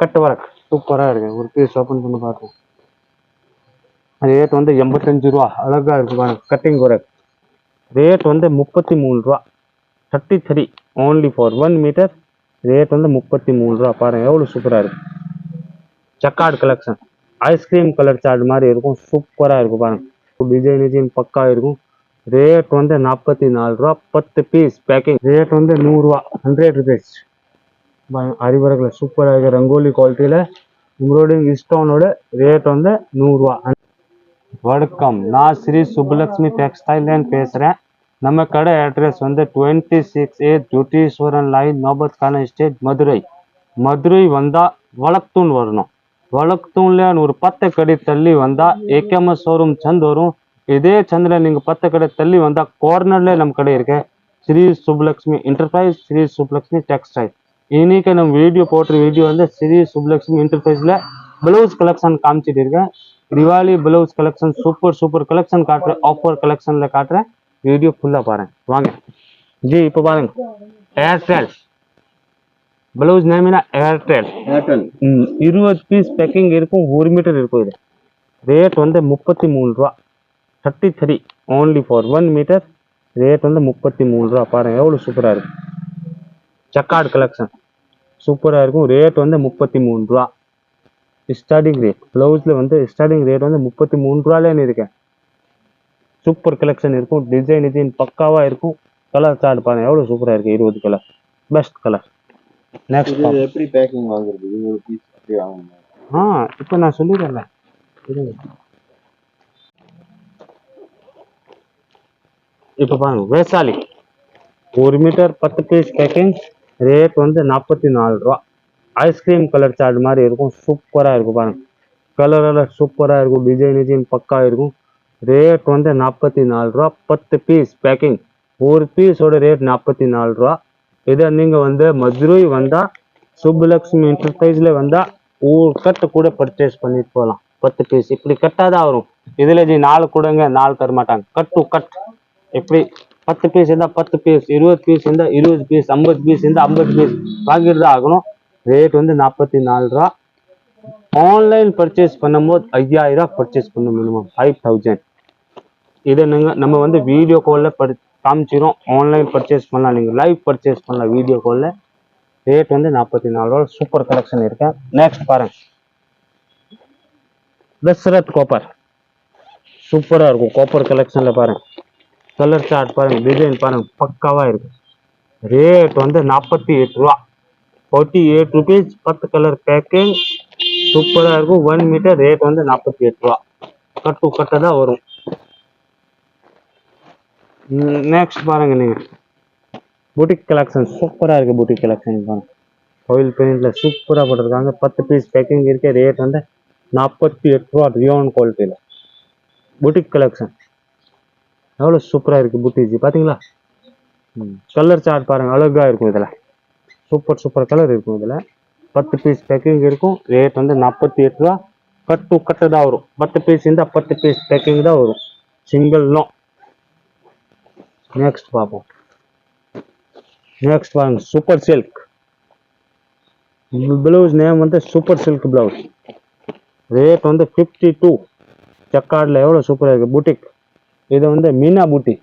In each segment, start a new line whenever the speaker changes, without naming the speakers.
Cut work சூப்பராக இருக்குது ஒரு பீஸ் ஓப்பன் பண்ணி பார்ப்போம் ரேட் வந்து எண்பத்தஞ்சு ரூபா. அழகா இருக்கு பாருங்க. கட்டிங் ஒர்க் ரேட் வந்து முப்பத்தி மூணு ரூபா. Thirty three only for one metre rate வந்து முப்பத்தி மூணு ரூபா. பாருங்க. எவ்வளோ சூப்பராக இருக்கு. Jacquard collection ice cream colour chart மாதிரி இருக்கும். சூப்பராக இருக்கும் பாருங்க. டிசைன் டிசைன் பக்கா இருக்கும். ரேட் வந்து நாற்பத்தி நாலு ரூபா. பத்து பீஸ் பேக்கிங் ரேட் வந்து நூறுரூவா ஹண்ட்ரட் ருபீஸ் அறிவுரைகளை சூப்பராக இருக்கு. ரங்கோலி குவாலிட்டியில் எம்ப்ராய்டிங் இஸ்டோனோட ரேட் வந்து நூறுரூவா வணக்கம். நான் ஸ்ரீ சுப்புலக்ஷ்மி டெக்ஸ்டைல்லேருந்து பேசுகிறேன் நம்ம கடை அட்ரஸ் வந்து டுவெண்ட்டி சிக்ஸ் ஏ துட்டீஸ்வரன் லைன் நோபத்கான எஸ்டேட் மதுரை. மதுரை வந்தால் வழக்தூன் வரணும். வழக்தூன்ல ஒரு பத்து கடை தள்ளி வந்தால் ஏகேஎம்எஸ் ஷோரூம் சந்த் வரும். இதே சந்தில் நீங்கள் பத்து கடை தள்ளி வந்தால் கார்னர்ல நம்ம கடை இருக்கு. ஸ்ரீ சுப்புலக்ஷ்மி என்டர்பிரைஸ் ஸ்ரீ சுப்புலக்ஷ்மி டெக்ஸ்டைல் இன்னைக்கு நம்ம வீடியோ போட்டுற வீடியோ வந்து ஸ்ரீ சுப்புலக்ஷ்மி என்டர்பிரைஸ்ல பிளவுஸ் கலெக்ஷன் காமிச்சிட்டு இருக்கேன். Diwali blouse collection super super collection காட்டுறேன் ஆஃபர் கலெக்ஷன்ல காட்டுறேன் வீடியோ ஃபுல்லா பாருங்க. வாங்க. ஜி இப்போ பாருங்க. ஏர்டெல் பிளவுஸ் நேமினா ஏர்டெல்
ஏர்டெல்
ம், இருபது பீஸ் பேக்கிங் இருக்கும் ஒரு மீட்டர் இருக்கும் இது. ரேட் வந்து முப்பத்தி மூணு ரூபா. Thirty three only for one metre rate வந்து முப்பத்தி மூணு ரூபா. பாருங்க எவ்வளோ சூப்பராக இருக்கு. ஜக்கார்டு கலெக்ஷன் சூப்பராக இருக்கும். ரேட் வந்து முப்பத்தி மூணு ரூபா. ஸ்டார்டிங் ரேட் ப்ளவுஸில் வந்து ஸ்டார்டிங் ரேட் வந்து முப்பத்தி மூணு ரூபாலேன்னு இருக்கேன். சூப்பர் கலெக்ஷன் இருக்கும். டிசைன் டிசைன் பக்காவாக இருக்கும். கலர் சார்ட் பாருங்க. எவ்வளோ சூப்பராக இருக்கு? இருபது கலர் பெஸ்ட் கலர் நெக்ஸ்ட்
எப்படி பேக்கிங் வாங்குறது? இது ஒரு பீஸ் அப்படி வாங்கணும்
ஆ இப்போ நான் சொல்லிடுறேன்ல. இருங்க. இப்போ பாருங்க. வேசாலி ஒரு மீட்டர் பத்து பீஸ் பேக்கிங் ரேட் வந்து நாற்பத்தி நாலு ரூபா. ஐஸ்கிரீம் கலர் சார்ட் மாதிரி இருக்கும். சூப்பராக இருக்கும் பாருங்க. கலரெல்லாம் சூப்பராக இருக்கும். டிசைன் டிசைன் பக்கா இருக்கும். ரேட் வந்து நாற்பத்தி நாலு ரூபா. பத்து பீஸ் பேக்கிங் ஒரு பீஸோட ரேட் நாற்பத்தி நாலு ரூபா. இதை நீங்கள் வந்து மதுரை வந்தால் சுப்புலக்ஷ்மி என்டர்பிரைஸில் வந்தால் ஒரு கட்டு கூட பர்ச்சேஸ் பண்ணிட்டு போகலாம் பத்து பீஸ் இப்படி கட்டாதான் வரும். இதில் ஜி நாலு கூடங்க நாலு தர மாட்டாங்க கட் டு கட் இப்படி பத்து பீஸ் இருந்தால் பத்து பீஸ் இருபது பீஸ் இருந்தால் இருபது பீஸ் ஐம்பது பீஸ் இருந்தால் ஐம்பது பீஸ் வாங்கிட்டு தான் ஆகணும். ரேட் வந்து நாற்பத்தி நாலு ரூபா. ஆன்லைன் பர்ச்சேஸ் பண்ணும்போது ஐயாயிரம் ரூபா பர்ச்சேஸ் பண்ணணும் மினிமம் ஃபைவ் தௌசண்ட் இதை நீங்கள் நம்ம வந்து வீடியோ காலில் படி காமிச்சிரும். ஆன்லைன் பர்ச்சேஸ் பண்ணலாம். நீங்கள் லைவ் பர்ச்சேஸ் பண்ணலாம் வீடியோ காலில் ரேட் வந்து நாற்பத்தி நாலு ரூபா. சூப்பர் கலெக்ஷன் இருக்கேன் நெக்ஸ்ட் பாருங்க. தசரத் கோப்பர் சூப்பராக இருக்கும். கோப்பர் கலெக்ஷனில் பாருங்க. கலர் சார்ட் பாருங்க டிசைன் பாருங்க பக்காவாக இருக்கு. ரேட் வந்து நாற்பத்தி எட்டு ரூபா. ஃபார்ட்டி எயிட் ருபீஸ் பத்து கலர் பேக்கிங் சூப்பராக இருக்கும். ஒன் மீட்டர் ரேட் வந்து நாற்பத்தி எட்டு ரூபா. கட்டு கட்டை தான் வரும் நெக்ஸ்ட் பாருங்க நீங்கள் புட்டிக் கலெக்ஷன் சூப்பராக இருக்குது புட்டிக் கலெக்ஷன் பாருங்க. ஆயில் பெயிண்டில் சூப்பராக போட்டிருக்காங்க. பத்து பீஸ் பேக்கிங் இருக்க ரேட் வந்து நாற்பத்தி எட்டு ரூபா ரியோன் குவாலிட்டியில் புட்டிக் கலெக்ஷன் எவ்வளோ சூப்பராக இருக்குது புட்டிஜி பார்த்தீங்களா கலர் சார்ட் பாருங்கள் அழகாக இருக்கும் இதில். சூப்பர் சூப்பர் கலர் இருக்கும் இதில். பத்து பீஸ் பேக்கிங் இருக்கும் ரேட் வந்து நாற்பத்தி எட்டு ரூபா. கட் டு கட்டு தான் வரும். பத்து பீஸ் இருந்தால் பத்து பீஸ் பேக்கிங் தான் வரும். சிங்கிள் நெக்ஸ்ட் பார்ப்போம். நெக்ஸ்ட் பாருங்க சூப்பர் சில்க் பிளவுஸ் நேம் வந்து சூப்பர் சில்க் பிளவுஸ் ரேட் வந்து ஃபிஃப்டி டூ செக்கார்டில் எவ்வளோ சூப்பராக இருக்குது புட்டிக் இது வந்து மீனா பூட்டி.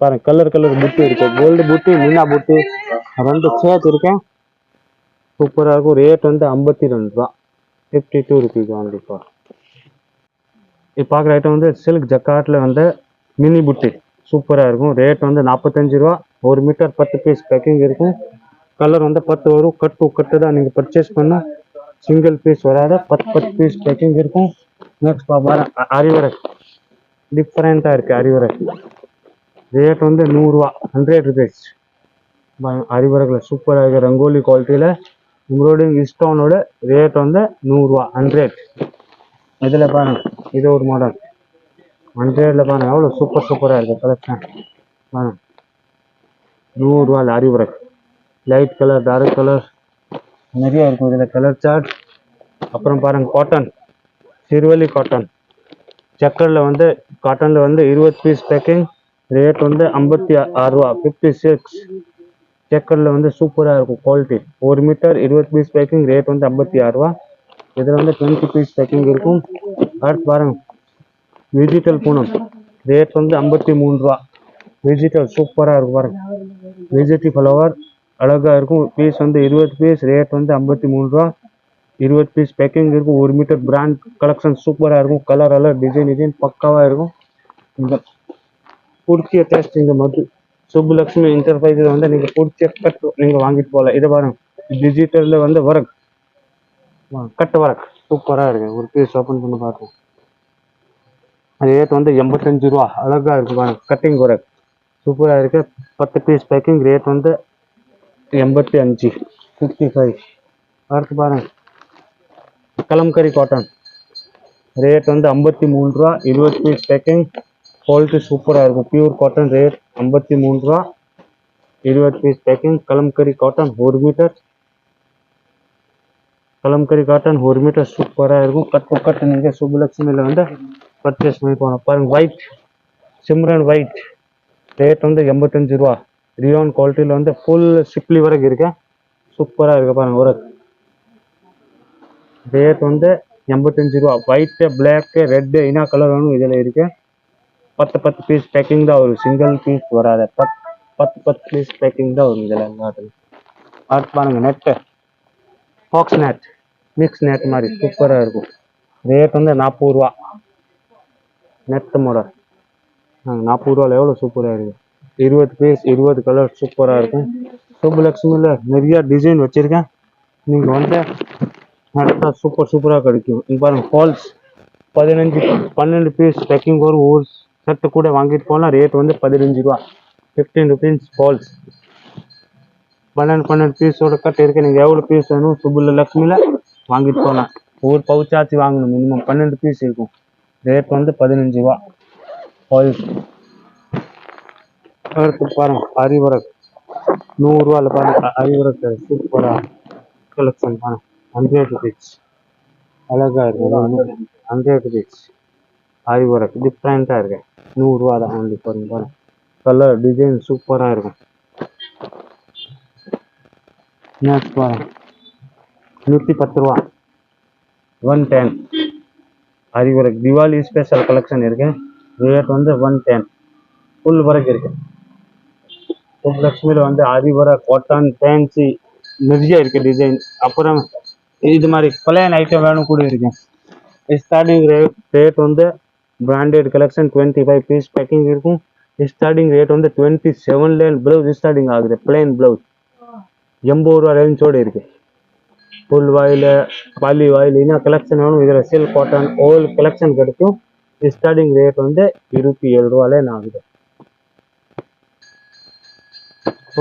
பாருங்க கலர் கலர் பூட்டி இருக்கு. கோல்டு புட்டி மீனா பூட்டி. ரெண்டு சேர்த்து இருக்கேன் சூப்பராக இருக்கும் ரேட் வந்து ஐம்பத்தி ரெண்டு ரூபா. Fifty two rupees only for இப்போ பார்க்குற ஐட்டம் வந்து சில்க் ஜக்காட்டில் வந்து மினி புட்டி. சூப்பராக இருக்கும். ரேட் வந்து நாற்பத்தஞ்சு ரூபா. ஒரு மீட்டர் பத்து பீஸ் பேக்கிங் இருக்கும். கலர் வந்து பத்து வரும். கட்டு கட்டு தான் நீங்கள் பர்ச்சேஸ் பண்ணால் சிங்கிள் பீஸ் வராத. பத்து பத்து பீஸ் பேக்கிங் இருக்கும். நெக்ஸ்ட் பாப்பா அறிவுரை. டிஃப்ரெண்ட்டாக இருக்குது அறிவுரை. ரேட் வந்து நூறுரூவா ஹண்ட்ரட் ருபீஸ் அறிவுரைகளை சூப்பராக இருக்குது ரங்கோலி குவாலிட்டியில் எம்ப்ராய்டிங் இஸ்டோனோட ரேட் வந்து நூறுரூவா ஹண்ட்ரட் இதில் பாருங்க இது ஒரு மாடல் ஹண்ட்ரேடில் பாருங்க எவ்வளோ சூப்பர் சூப்பராக இருக்குது கலெக்ஷன் பாருங்க. நூறுரூவா அறிவுரை. லைட் கலர் டார்க் கலர் நிறையா இருக்கும். இதில் கலர் சார்ட் அப்புறம் பாருங்கள் காட்டன் சிறுவலி காட்டன் சக்கரில் வந்து காட்டனில் வந்து இருபது பீஸ் பேக்கிங் ரேட் வந்து ஐம்பத்தி ஆறுரூவா ஃபிஃப்டி சிக்ஸ் செக்கரில் வந்து சூப்பராக இருக்கும் குவாலிட்டி ஒரு மீட்டர் இருபது பீஸ் பேக்கிங் ரேட் வந்து ஐம்பத்தி ஆறுரூவா இதில் வந்து டுவெண்ட்டி பீஸ் பேக்கிங் இருக்கும். அடுத்து பாருங்கள் வெஜிடல் பூனம். ரேட் வந்து ஐம்பத்தி மூணு ரூபா. வெஜிடல் சூப்பராக இருக்கும் பாருங்க. வெஜிடி ஃப்ளவர் அழகாக இருக்கும். பீஸ் வந்து இருபது பீஸ் ரேட் வந்து ஐம்பத்தி மூணு ரூபா. இருபது பீஸ் பேக்கிங் இருக்கும். ஒரு மீட்டர் பிராண்ட் கலெக்ஷன் சூப்பராக இருக்கும். கலர் எல்லாம் டிசைன் டிசைன் பக்காவாக இருக்கும். இந்த பிடிச்ச டேஸ்ட் இந்த மது சுப்புலக்ஷ்மி என்டர்பிரைஸில் வந்து நீங்கள் பிடிச்ச கட் நீங்கள் வாங்கிட்டு போகலாம். இதை பாருங்க. டிஜிட்டலில் வந்து ஒர்க் கட் ஒர்க் சூப்பராக இருக்கு. ஒரு பீஸ் ஓப்பன் பண்ணி பார்ப்போம். ரேட் வந்து எண்பத்தஞ்சு ரூபா. அழகாக இருக்கு பாருங்க. கட்டிங் ஒர்க் சூப்பராக இருக்கு. பத்து பீஸ் பேக்கிங் ரேட் வந்து எண்பத்தி அஞ்சு. ஃபிஃப்டி ஃபைவ் அடுத்து பாருங்க. கலம்கரி காட்டன் ரேட் வந்து ஐம்பத்தி மூணு ரூபா இருபது பீஸ் பேக்கிங் குவாலிட்டி சூப்பராக இருக்கும். பியூர் காட்டன் ரேட் ஐம்பத்தி மூணு ரூபா இருபது பீஸ் பேக்கிங் கலம்கரி காட்டன் ஒரு மீட்டர் கலம்கரி காட்டன் ஒரு மீட்டர் சூப்பராக இருக்கும். கட் டு கட் நீங்கள் சுப்புலட்சுமியில் வந்து பர்ச்சேஸ் பண்ணி போகணும். பாருங்க ஒயிட் சிம்ரன் ஒயிட் ரேட் வந்து எண்பத்தஞ்சு ரூபா. ரியோன் குவாலிட்டியில் வந்து ஃபுல் சிப்ளி வரைக்கும் இருக்கேன் சூப்பராக இருக்கு பாருங்க ஒரு ரேட் வந்து எண்பத்தஞ்சு ரூபா. ஒயிட்டு பிளாக்கு ரெட்டு என்ன கலர் வேணும் இதில் இருக்குது பத்து பத்து பீஸ் பேக்கிங் தான் வரும். சிங்கிள் பீஸ் வராது. பத் பத்து பத்து பீஸ் பேக்கிங் தான் வரும் இதில் எல்லாத்துலையும். அடுத்து பாருங்க net faux net mix net மாதிரி சூப்பராக இருக்கும். ரேட் வந்து நாற்பது ரூபா. நெட் மாடல் நாற்பது ரூபாயில் எவ்வளோ சூப்பராக இருக்குது இருபது பீஸ் இருபது கலர் சூப்பராக இருக்கும். சுப்புலக்ஷ்மியில் நிறையா டிசைன் வச்சுருக்கேன். நீங்கள் வந்து நல்லா சூப்பர் சூப்பராக கிடைக்கும். இங்கே பாருங்க ஃபால்ஸ் பதினஞ்சு பன்னெண்டு பீஸ் பேக்கிங் வரும் ஒரு செட்டு கூட வாங்கிட்டு போகலாம் ரேட் வந்து பதினஞ்சு ரூபா. ஃபிஃப்டீன் ருபீஸ் ஃபால்ஸ் பன்னெண்டு பன்னெண்டு பீஸோட கட் இருக்கு. நீங்கள் எவ்வளோ பீஸ் வேணும் சுபுல்ல லக்ஷ்மியில் வாங்கிட்டு போகலாம் ஒரு பவுச்சாச்சு வாங்கணும் மினிமம் பன்னெண்டு பீஸ் இருக்கும். ரேட் வந்து பதினஞ்சு ரூபா. ஃபால்ஸ் அடுத்து பாருங்க அரிவரக் நூறுரூவாவில் பாருங்க அரிவரக் சூப்பராக கலெக்ஷன் பாருங்க. ஹண்ட்ரட் ருபீஸ் அழகா இருக்கு. ஹண்ட்ரட் ருபீஸ் ஆரி ஒர்க் டிஃப்ரெண்ட்டாக இருக்கு. நூறுரூவா தான் ஒன்லி பாருங்க பாருங்க கலர் டிசைன் சூப்பராக இருக்கும். நெக்ஸ்ட் பாருங்க. நூற்றி பத்து ரூபா. One ten aari work Diwali special collection இருக்கு. ரேட் வந்து ஒன் டென் ஃபுல் ஒர்க் இருக்கு. லக்ஷ்மியில் வந்து ஆரி ஒர்க் காட்டன் ஃபேன்சி நிறைய இருக்கு டிசைன் அப்புறம் இது மாதிரி பிளைன் ஐட்டம் வேணும் கூட இருக்கு. ஸ்டார்டிங் ரேட் ரேட் வந்து branded collection twenty five piece packing இருக்கும் ஸ்டார்டிங் ரேட் வந்து டுவெண்ட்டி செவன்லேன் ப்ளவுஸ் ஸ்டார்டிங் ஆகுது. பிளைன் ப்ளவுஸ் எண்பது ரூபா ரேஞ்சோடு இருக்கு. ஃபுல் வாயில் பாலி வாயில் என்ன கலெக்ஷன் வேணும். இதில் சில்க் காட்டன் ஓல் கலெக்ஷன் கிடைக்கும். ஸ்டார்டிங் ரேட் வந்து இருபத்தி ஏழு ரூபாலேன்னு ஆகுது.